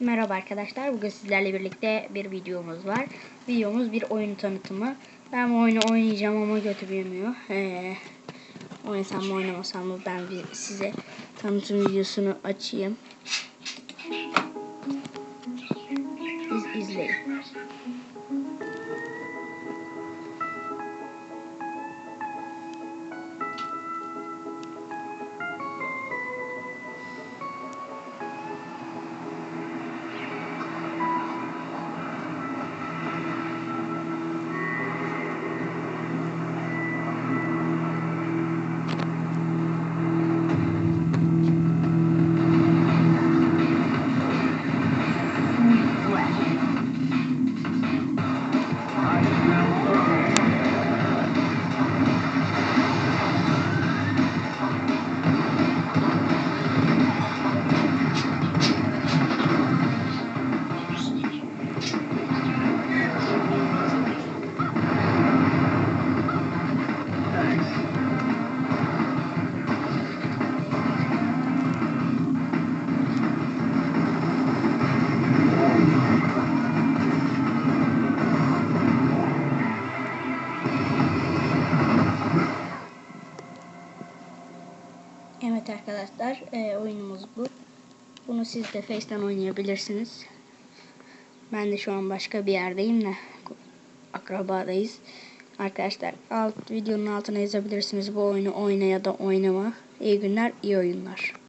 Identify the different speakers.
Speaker 1: Merhaba arkadaşlar. Bugün sizlerle birlikte bir videomuz var. Videomuz bir oyun tanıtımı. Ben bu oyunu oynayacağım ama götürmüyor. Ee, oynasam mı oynamasam mı ben bir size tanıtım videosunu açayım. İz, izleyin. Evet arkadaşlar e, oyunumuz bu. Bunu siz de Face'ten oynayabilirsiniz. Ben de şu an başka bir yerdeyim de akrabadayız. Arkadaşlar alt videonun altına yazabilirsiniz bu oyunu oyna ya da oynama. İyi günler, iyi oyunlar.